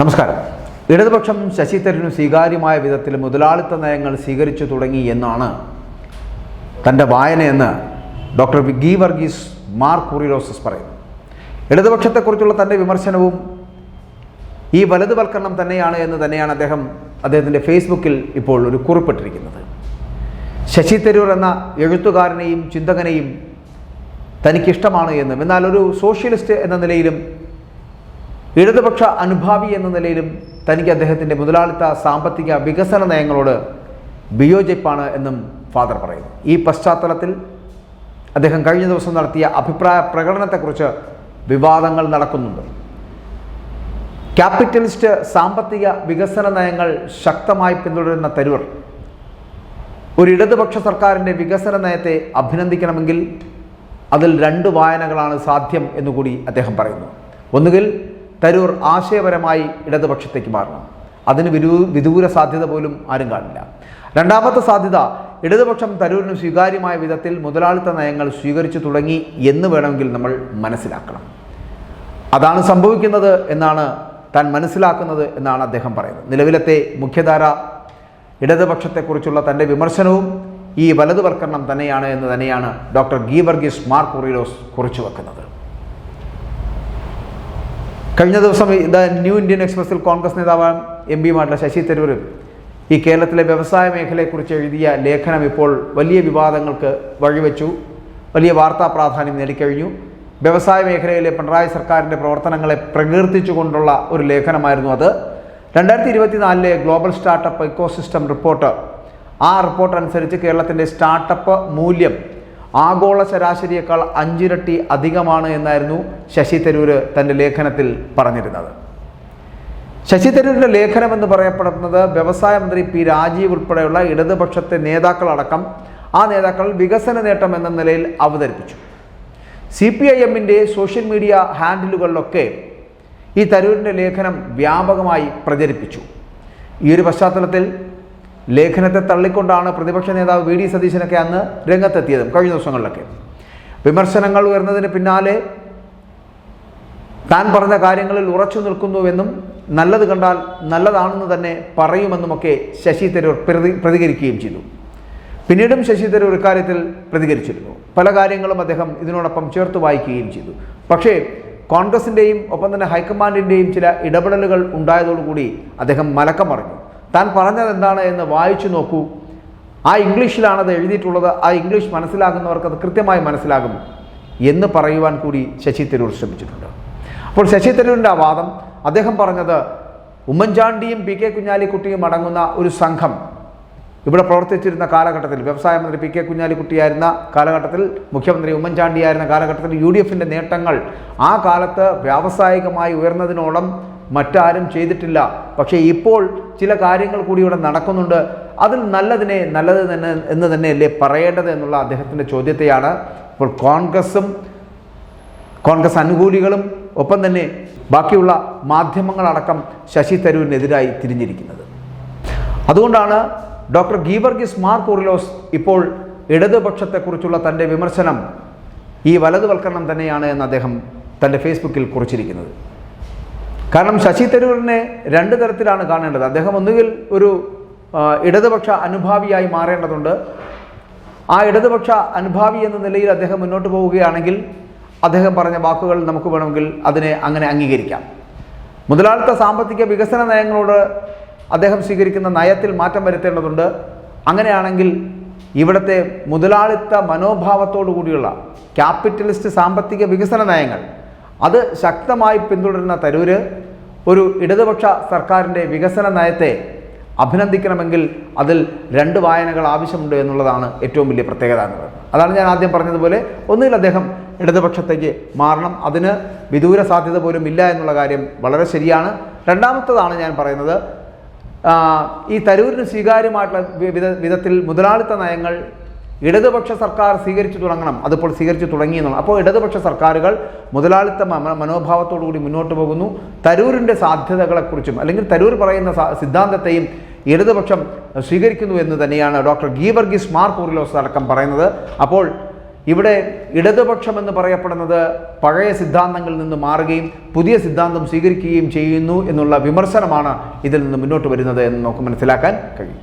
നമസ്കാരം. ഇടതുപക്ഷം ശശി തരൂരിന് സ്വീകാര്യമായ വിധത്തിൽ മുതലാളിത്ത നയങ്ങൾ സ്വീകരിച്ചു തുടങ്ങി എന്നാണ് തന്റെ വായനയെന്ന് ഡോക്ടർ ഗി വർഗീസ് മാർ കുറിലോസസ് പറയുന്നു. ഇടതുപക്ഷത്തെക്കുറിച്ചുള്ള തന്റെ വിമർശനവും ഈ വലതുവൽക്കരണം തന്നെയാണ് എന്ന് തന്നെയാണ് അദ്ദേഹം അദ്ദേഹത്തിന്റെ ഫേസ്ബുക്കിൽ ഇപ്പോൾ ഒരു കുറിപ്പിട്ടിരിക്കുന്നത്. ശശി തരൂർ എന്ന എഴുത്തുകാരനെയും ചിന്തകനെയും തനിക്കിഷ്ടമാണ് എന്നും എന്നാൽ ഒരു സോഷ്യലിസ്റ്റ് എന്ന നിലയിലും ഇടതുപക്ഷ അനുഭാവി എന്ന നിലയിലും തനിക്ക് അദ്ദേഹത്തിന്റെ മുതലാളിത്ത സാമ്പത്തിക വികസന നയങ്ങളോട് വിയോജിപ്പാണ് എന്നും ഫാദർ പറയുന്നു. ഈ പശ്ചാത്തലത്തിൽ അദ്ദേഹം കഴിഞ്ഞ ദിവസം നടത്തിയ അഭിപ്രായ പ്രകടനത്തെക്കുറിച്ച് വിവാദങ്ങൾ നടക്കുന്നുണ്ട്. ക്യാപിറ്റലിസ്റ്റ് സാമ്പത്തിക വികസന നയങ്ങൾ ശക്തമായി പിന്തുടരുന്ന തരൂർ ഒരു ഇടതുപക്ഷ സർക്കാരിന്റെ വികസന നയത്തെ അഭിനന്ദിക്കണമെങ്കിൽ അതിൽ രണ്ട് വായനകളാണ് സാധ്യം എന്നുകൂടി അദ്ദേഹം പറയുന്നു. ഒന്നുകിൽ തരൂർ ആശയപരമായി ഇടതുപക്ഷത്തേക്ക് മാറണം. അതിന് വിദൂ വിദൂര സാധ്യത പോലും ആരും കാണില്ല. രണ്ടാമത്തെ സാധ്യത ഇടതുപക്ഷം തരൂരിന് സ്വീകാര്യമായ വിധത്തിൽ മുതലാളിത്ത നയങ്ങൾ സ്വീകരിച്ചു തുടങ്ങി എന്ന് വേണമെങ്കിൽ നമ്മൾ മനസ്സിലാക്കണം. അതാണ് സംഭവിക്കുന്നത് എന്നാണ് താൻ മനസ്സിലാക്കുന്നത് എന്നാണ് അദ്ദേഹം പറയുന്നത്. നിലവിലത്തെ മുഖ്യധാര ഇടതുപക്ഷത്തെക്കുറിച്ചുള്ള തന്റെ വിമർശനവും ഈ വലതുവൽക്കരണം തന്നെയാണ് എന്ന് തന്നെയാണ് ഡോക്ടർ ഗീവർഗീസ് മാർ കുറിലോസ് കുറിച്ചു വെക്കുന്നത് കഴിഞ്ഞ ദിവസം ദ ന്യൂ ഇന്ത്യൻ എക്സ്പ്രസിൽ കോൺഗ്രസ് നേതാവ് എം പിയുമായിട്ടുള്ള ശശി തരൂർ. ഈ കേരളത്തിലെ വ്യവസായ മേഖലയെക്കുറിച്ച് എഴുതിയ ലേഖനം ഇപ്പോൾ വലിയ വിവാദങ്ങൾക്ക് വഴിവെച്ചു. വലിയ വാർത്താ പ്രാധാന്യം നേടിക്കഴിഞ്ഞു. വ്യവസായ മേഖലയിലെ പിണറായി സർക്കാരിന്റെ പ്രവർത്തനങ്ങളെ പ്രകീർത്തിച്ചുകൊണ്ടുള്ള ഒരു ലേഖനമായിരുന്നു അത്. രണ്ടായിരത്തി ഇരുപത്തിനാലിലെ ഗ്ലോബൽ സ്റ്റാർട്ടപ്പ് ഇക്കോസിസ്റ്റം റിപ്പോർട്ട്. ആ റിപ്പോർട്ട് അനുസരിച്ച് കേരളത്തിന്റെ സ്റ്റാർട്ടപ്പ് മൂല്യം ആഗോള ശരാശരിയേക്കാൾ അഞ്ചിരട്ടി അധികമാണ് എന്നായിരുന്നു ശശി തരൂർ തന്റെ ലേഖനത്തിൽ പറഞ്ഞിരുന്നത്. ശശി തരൂരിന്റെ ലേഖനം എന്ന് പറയപ്പെടുന്നത് വ്യവസായ മന്ത്രി പി രാജീവ് ഉൾപ്പെടെയുള്ള ഇടതുപക്ഷത്തെ നേതാക്കളടക്കം ആ നേതാക്കൾ വികസന നേട്ടം എന്ന നിലയിൽ അവതരിപ്പിച്ചു. സി പി ഐ എമ്മിന്റെ സോഷ്യൽ മീഡിയ ഹാൻഡിലുകളിലൊക്കെ ഈ തരൂരിന്റെ ലേഖനം വ്യാപകമായി പ്രചരിപ്പിച്ചു. ഈ ഒരു പശ്ചാത്തലത്തിൽ ലേഖനത്തെ തള്ളിക്കൊണ്ടാണ് പ്രതിപക്ഷ നേതാവ് വി ഡി സതീശനൊക്കെ അന്ന് രംഗത്തെത്തിയതും കഴിഞ്ഞ ദിവസങ്ങളിലൊക്കെ. വിമർശനങ്ങൾ ഉയർന്നതിന് പിന്നാലെ താൻ പറഞ്ഞ കാര്യങ്ങളിൽ ഉറച്ചു നിൽക്കുന്നുവെന്നും നല്ലത് കണ്ടാൽ നല്ലതാണെന്ന് തന്നെ പറയുമെന്നുമൊക്കെ ശശി തരൂർ പ്രതി പ്രതികരിക്കുകയും ചെയ്തു. പിന്നീടും ശശി തരൂർ ഇക്കാര്യത്തിൽ പ്രതികരിച്ചിരുന്നു. പല കാര്യങ്ങളും അദ്ദേഹം ഇതിനോടൊപ്പം ചേർത്ത് വായിക്കുകയും ചെയ്തു. പക്ഷേ കോൺഗ്രസിന്റെയും ഒപ്പം തന്നെ ഹൈക്കമാൻഡിന്റെയും ചില ഇടപെടലുകൾ ഉണ്ടായതോടുകൂടി അദ്ദേഹം മലക്കം പറഞ്ഞു താൻ പറഞ്ഞത് എന്താണ് എന്ന് വായിച്ചു നോക്കൂ. ആ ഇംഗ്ലീഷിലാണ് അത് എഴുതിയിട്ടുള്ളത്. ആ ഇംഗ്ലീഷ് മനസ്സിലാകുന്നവർക്ക് അത് കൃത്യമായി മനസ്സിലാകും എന്ന് പറയുവാൻ കൂടി ശശി തരൂർ ശ്രമിച്ചിട്ടുണ്ട്. അപ്പോൾ ശശി തരൂരിന്റെ ആ വാദം അദ്ദേഹം പറഞ്ഞത് ഉമ്മൻചാണ്ടിയും പി കെ കുഞ്ഞാലിക്കുട്ടിയും അടങ്ങുന്ന ഒരു സംഘം ഇവിടെ പ്രവർത്തിച്ചിരുന്ന കാലഘട്ടത്തിൽ വ്യവസായ മന്ത്രി പി കെ കുഞ്ഞാലിക്കുട്ടിയായിരുന്ന കാലഘട്ടത്തിൽ മുഖ്യമന്ത്രി ഉമ്മൻചാണ്ടിയായിരുന്ന കാലഘട്ടത്തിൽ യു ഡി എഫിന്റെ നേട്ടങ്ങൾ ആ കാലത്ത് വ്യാവസായികമായി ഉയർന്നതിനോളം മറ്റാരും ചെയ്തിട്ടില്ല. പക്ഷേ ഇപ്പോൾ ചില കാര്യങ്ങൾ കൂടി ഇവിടെ നടക്കുന്നുണ്ട്. അതിൽ നല്ലതിനെ നല്ലത് തന്നെ എന്ന് തന്നെയല്ലേ പറയേണ്ടത് എന്നുള്ള അദ്ദേഹത്തിന്റെ ചോദ്യത്തെയാണ് ഇപ്പോൾ കോൺഗ്രസും കോൺഗ്രസ് അനുകൂലികളും ഒപ്പം തന്നെ ബാക്കിയുള്ള മാധ്യമങ്ങളടക്കം ശശി തരൂരിനെതിരായി തിരിഞ്ഞിരിക്കുന്നത്. അതുകൊണ്ടാണ് ഡോക്ടർ ഗീവർഗിസ് മാർ കുറിലോസ് ഇപ്പോൾ ഇടതുപക്ഷത്തെക്കുറിച്ചുള്ള തന്റെ വിമർശനം ഈ വലതുവൽക്കരണം തന്നെയാണ് എന്ന് അദ്ദേഹം തന്റെ ഫേസ്ബുക്കിൽ കുറിച്ചിരിക്കുന്നത്. കാരണം ശശി തരൂരിനെ രണ്ട് തരത്തിലാണ് കാണേണ്ടത്. അദ്ദേഹം ഒന്നുകിൽ ഒരു ഇടതുപക്ഷ അനുഭാവിയായി മാറേണ്ടതുണ്ട്. ആ ഇടതുപക്ഷ അനുഭാവി എന്ന നിലയിൽ അദ്ദേഹം മുന്നോട്ട് പോവുകയാണെങ്കിൽ അദ്ദേഹം പറഞ്ഞ വാക്കുകൾ നമുക്ക് വേണമെങ്കിൽ അതിനെ അങ്ങനെ അംഗീകരിക്കാം. മുതലാളിത്ത സാമ്പത്തിക വികസന നയങ്ങളോട് അദ്ദേഹം സ്വീകരിക്കുന്ന നയത്തിൽ മാറ്റം വരുത്തേണ്ടതുണ്ട്. അങ്ങനെയാണെങ്കിൽ ഇവിടുത്തെ മുതലാളിത്ത മനോഭാവത്തോടു കൂടിയുള്ള ക്യാപിറ്റലിസ്റ്റ് സാമ്പത്തിക വികസന നയങ്ങൾ അത് ശക്തമായി പിന്തുടരുന്ന തരൂര് ഒരു ഇടതുപക്ഷ സർക്കാരിന്റെ വികസന നയത്തെ അഭിനന്ദിക്കണമെങ്കിൽ അതിൽ രണ്ട് വായനകൾ ആവശ്യമുണ്ട് എന്നുള്ളതാണ് ഏറ്റവും വലിയ പ്രത്യേകത എന്നത്. അതാണ് ഞാൻ ആദ്യം പറഞ്ഞതുപോലെ ഒന്നുകിൽ അദ്ദേഹം ഇടതുപക്ഷത്തേക്ക് മാറണം അതിന് വിദൂര സാധ്യത പോലും ഇല്ല എന്നുള്ള കാര്യം വളരെ ശരിയാണ്. രണ്ടാമത്തതാണ് ഞാൻ പറയുന്നത് ഈ തരൂരിന് സ്വീകാര്യമായിട്ടുള്ള വിധത്തിൽ മുതലാളിത്ത നയങ്ങൾ ഇടതുപക്ഷ സർക്കാർ സ്വീകരിച്ചു തുടങ്ങണം. അതിപ്പോൾ സ്വീകരിച്ചു തുടങ്ങി എന്നുള്ളത് അപ്പോൾ ഇടതുപക്ഷ സർക്കാരുകൾ മുതലാളിത്ത മനോഭാവത്തോടുകൂടി മനോഭാവത്തോടു കൂടി മുന്നോട്ട് പോകുന്നു. തരൂരിന്റെ സാധ്യതകളെക്കുറിച്ചും അല്ലെങ്കിൽ തരൂർ പറയുന്ന സിദ്ധാന്തത്തെയും ഇടതുപക്ഷം സ്വീകരിക്കുന്നു എന്ന് തന്നെയാണ് ഡോക്ടർ ഗീവർഗീസ് മാർ കൂറിലോസ് അടക്കം പറയുന്നത്. അപ്പോൾ ഇവിടെ ഇടതുപക്ഷം എന്ന് പറയപ്പെടുന്നത് പഴയ സിദ്ധാന്തങ്ങളിൽ നിന്ന് മാറുകയും പുതിയ സിദ്ധാന്തം സ്വീകരിക്കുകയും ചെയ്യുന്നു എന്നുള്ള വിമർശനമാണ് ഇതിൽ നിന്ന് മുന്നോട്ട് വരുന്നത് എന്ന് നമുക്ക് മനസ്സിലാക്കാൻ കഴിയും.